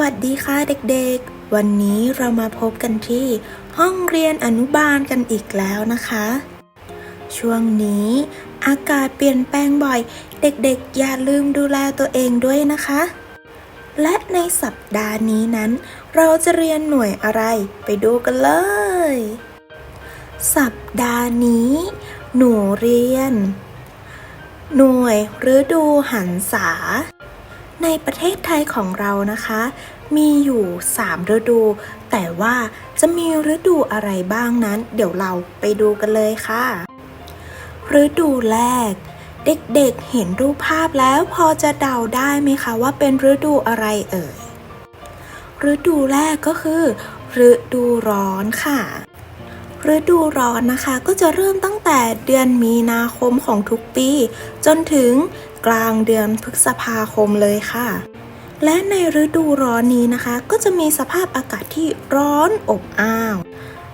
วัสดีค่ะเด็กๆ วันนี้เรามาพบกันที่ห้องเรียนอนุบาลกันอีกแล้วนะคะ ช่วงนี้อากาศเปลี่ยนแปลงบ่อย เด็กๆ อย่าลืมดูแลตัวเองด้วยนะคะ และในสัปดาห์นี้นั้น เราจะเรียนหน่วยอะไรไปดูกันเลย สัปดาห์นี้ หนูเรียน หน่วยฤดูหันษา ในประเทศไทยของเรานะคะ มีอยู่ 3 ฤดู แต่ว่าจะมีฤดูอะไรบ้างนั้น เดี๋ยวเราไปดูกันเลยค่ะ ฤดูแรก เด็กๆเห็นรูปภาพแล้วพอจะเดาได้ไหมคะว่าเป็นฤดูอะไรเอ่ย ฤดูแรกก็คือ ฤดูร้อนค่ะฤดูร้อนนะคะก็จะเริ่มตั้งแต่เดือนมีนาคมของทุกปี จนถึง กลางเดือนพฤษภาคมเลยค่ะ และในฤดูร้อนนี้นะคะ ก็จะมีสภาพอากาศที่ร้อนอบอ้าว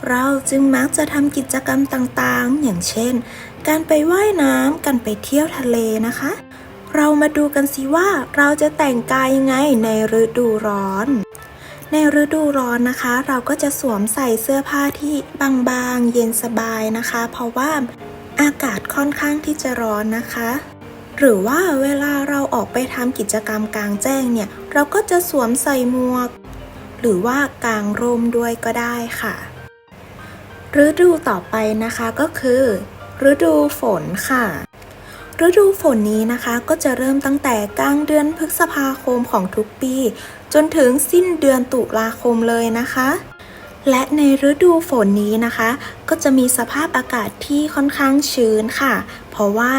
เราจึงมักจะทำกิจกรรมต่างๆ อย่างเช่น การไปว่ายน้ำการไปเที่ยวทะเลนะคะ เรามาดูกันสิว่าเราจะแต่งกายยังไงในฤดูร้อนในฤดูร้อนนะคะ เราก็จะสวมใส่เสื้อผ้าที่บางๆ เย็นสบายนะคะ เพราะว่าอากาศค่อนข้างที่จะร้อนนะคะ หรือว่าเวลาเราออกไปทำกิจกรรมกลางแจ้งเนี่ย เราก็จะสวมใส่หมวก หรือว่ากางร่มด้วยก็ได้ค่ะ ฤดูต่อไปนะคะก็คือ ฤดูฝนค่ะ ฤดูฝนนี้นะคะก็จะเริ่มตั้งแต่กลางเดือนพฤษภาคมของทุกปี จนถึงสิ้นเดือนตุลาคมเลยนะคะและในฤดูฝนนี้นะคะ ก็จะมีสภาพอากาศที่ค่อนข้างชื้นค่ะ เพราะว่า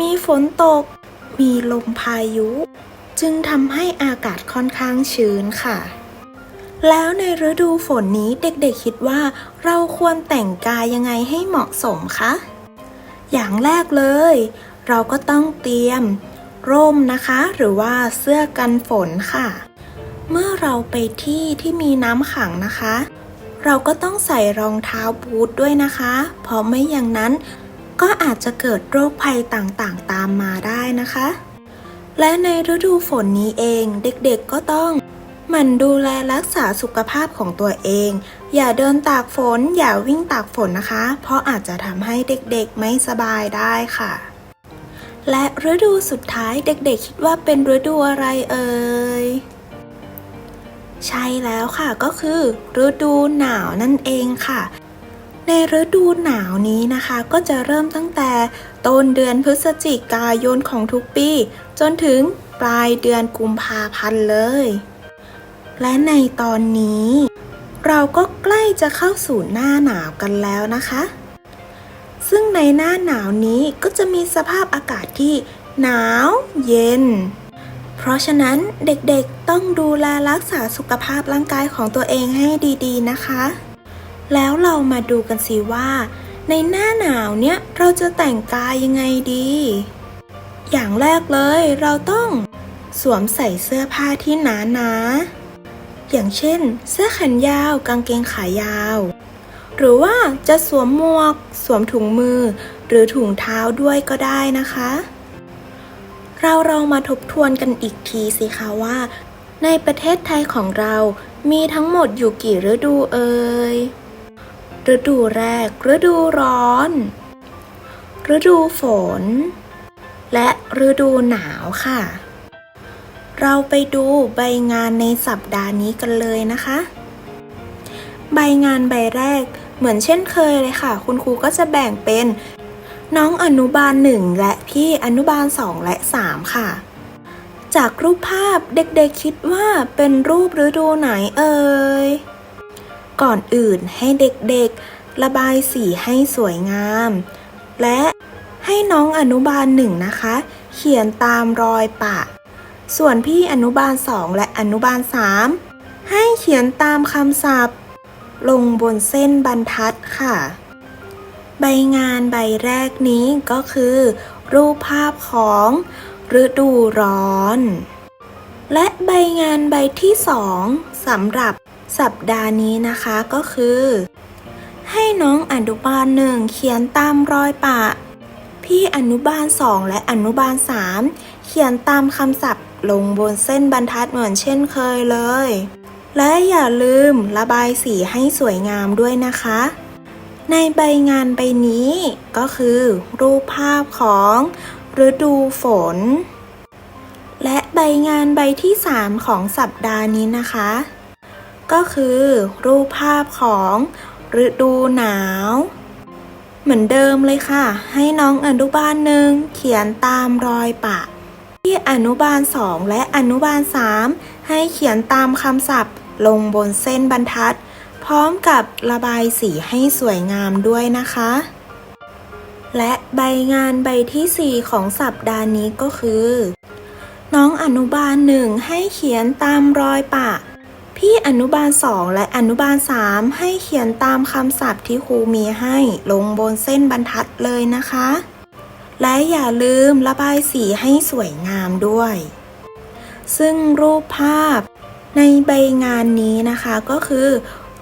มีฝนตก มีลมพายุ จึงทำให้อากาศค่อนข้างชื้นค่ะ แล้วในฤดูฝนนี้เด็กๆคิดว่า เราควรแต่งกายยังไงให้เหมาะสมคะ อย่างแรกเลย เราก็ต้องเตรียม ร่มนะคะ หรือว่าเสื้อกันฝนค่ะ เมื่อเราไปที่ที่มีน้ำขังนะคะ เราก็ต้องใส่รองเท้าบูทด้วยนะคะ เพราะไม่อย่างนั้น ก็อาจจะเกิดโรคภัยต่างๆ ตามมาได้นะคะ และในฤดูฝนนี้เองเด็กๆก็ต้องหมั่นดูแลรักษาสุขภาพของตัวเอง อย่าเดินตากฝน อย่าวิ่งตากฝนนะคะ เพราะอาจจะทำให้เด็กๆไม่สบายได้ค่ะ และฤดูสุดท้ายเด็กๆคิดว่าเป็นฤดูอะไรเอ่ยใช่แล้วค่ะก็คือ ฤดูหนาวนั่นเองค่ะ ในฤดูหนาวนี้นะคะ ก็จะเริ่มตั้งแต่ต้นเดือนพฤศจิกายนของทุกปี จนถึงปลายเดือนกุมภาพันธ์เลย และในตอนนี้ เราก็ใกล้จะเข้าสู่หน้าหนาวกันแล้วนะคะ ซึ่งในหน้าหนาวนี้ก็จะมีสภาพอากาศที่หนาวเย็น เพราะฉะนั้นเด็กๆต้องดูแลรักษาสุขภาพร่างกายของตัวเองให้ดีๆนะคะ แล้วเรามาดูกันสิว่า ในหน้าหนาวเนี่ยเราจะแต่งกายยังไงดี อย่างแรกเลยเราต้องสวมใส่เสื้อผ้าที่หนาๆนอย่างเช่น เสื้อแขนยาว กางเกงขายาว หรือว่าจะสวมหมวก สวมถุงมือ หรือถุงเท้าด้วยก็ได้นะคะ เราลองมาทบทวนกันอีกทีสิคะว่า ในประเทศไทยของเรามีทั้งหมดอยู่กี่ฤดูเอ่ย ฤดูแรก ฤดูร้อน ฤดูฝน และฤดูหนาวค่ะ เราไปดูใบงานในสัปดาห์นี้กันเลยนะคะ ใบงานใบแรกเหมือนเช่นเคยเลยค่ะ คุณครูก็จะแบ่งเป็นน้องอนุบาลหนึ่งและพี่อนุบาลสองและสามค่ะ จากรูปภาพเด็กๆคิดว่าเป็นรูปฤดูไหนเอ่ย ก่อนอื่นให้เด็กๆ ระบายสีให้สวยงาม และให้น้องอนุบาลหนึ่งนะคะ เขียนตามรอยปะ ส่วนพี่อนุบาลสองและอนุบาลสามให้เขียนตามคำศัพท์ ลงบนเส้นบรรทัดค่ะ ใบงานใบแรกนี้ก็คือ รูปภาพของฤดูร้อน และใบงานใบที่สองสำหรับ สัปดาห์นี้นะคะก็คือ ให้น้องอนุบาลหนึ่งเขียนตามรอยปะ พี่อนุบาลสองและอนุบาลสามเขียนตามคำศัพท์ลงบนเส้นบรรทัดเหมือนเช่นเคยเลย และอย่าลืมระบายสีให้สวยงามด้วยนะคะ ในใบงานใบนี้ก็คือ รูปภาพของฤดูฝน และใบงานใบที่ 3 ของสัปดาห์นี้นะคะ ก็คือรูปภาพของฤดูหนาว เหมือนเดิมเลยค่ะ ให้น้องอนุบาลหนึ่งเขียนตามรอยปะ ที่อนุบาล2และอนุบาล3ให้เขียนตามคำศัพท์ ลงบนเส้นบรรทัด พร้อมกับระบายสีให้สวยงามด้วยนะคะ และใบงานใบทีสี่4 ของสัปดาห์นี้ก็คือ น้องอนุบาลหนึ่งให้เขียนตามรอยปะ พี่อนุบาล 2 และอนุบาล 3 ให้เขียนตามคำศัพท์ที่ครูมีให้ลงบนเส้นบรรทัดเลยนะคะ และอย่าลืมระบายสีให้สวยงามด้วย ซึ่งรูปภาพในใบงานนี้นะคะก็คือ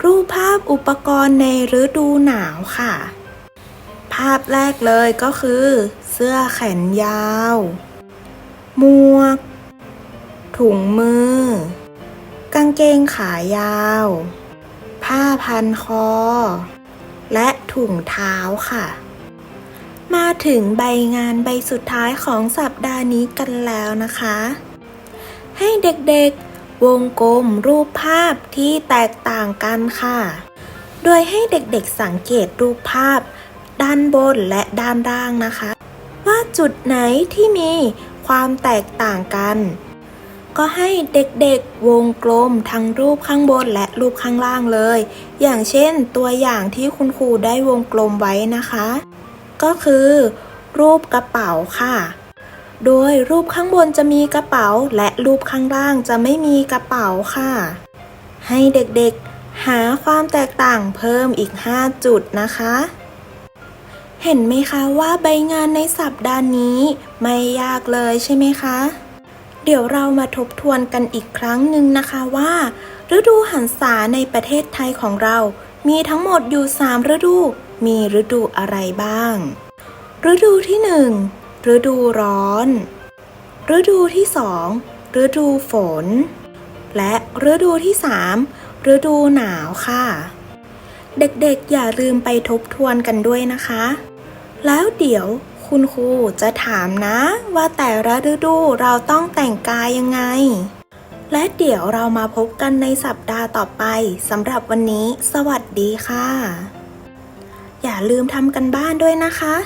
รูปภาพอุปกรณ์ในฤดูหนาวค่ะ ภาพแรกเลยก็คือ เสื้อแขนยาว หมวก ถุงมือ กางเกงขายาว ผ้าพันคอ และถุงเท้าค่ะ มาถึงใบงานใบสุดท้ายของสัปดาห์นี้กันแล้วนะคะ ให้เด็กๆ วงกลมรูปภาพที่แตกต่างกันค่ะ โดยให้เด็กๆสังเกตรูปภาพ ด้านบนและด้านล่างนะคะ ว่าจุดไหนที่มีความแตกต่างกัน ก็ให้เด็กๆวงกลมทั้งรูปข้างบนและรูปข้างล่างเลย อย่างเช่นตัวอย่างที่คุณครูได้วงกลมไว้นะคะ ก็คือ รูปกระเป๋าค่ะ โดยรูปข้างบนจะมีกระเป๋า และรูปข้างล่างจะไม่มีกระเป๋าค่ะ ให้เด็กๆหาความแตกต่างเพิ่มอีก 5 จุดนะคะเห็นไหมคะว่าใบงานในสัปดาห์นี้ไม่ยากเลยใช่ไหมคะ เดี๋ยวเรามาทบทวนกันอีกครั้งหนึ่งนะคะว่า ฤดูหันษาในประเทศไทยของเรา มีทั้งหมดอยู่ 3 ฤดู มีฤดูอะไรบ้าง ฤดูที่ 1 ฤดูร้อน ฤดูที่สองฤดูฝน และฤดูที่ 3 ฤดูหนาวค่ะ เด็กๆอย่าลืมไปทบทวนกันด้วยนะคะ แล้วเดี๋ยว คุณครูจะถามนะว่าแต่ละฤดูเราต้องแต่งกายยังไง และเดี๋ยวเรามาพบกันในสัปดาห์ต่อไปสำหรับวันนี้ สวัสดีค่ะ อย่าลืมทำกันบ้านด้วยนะคะ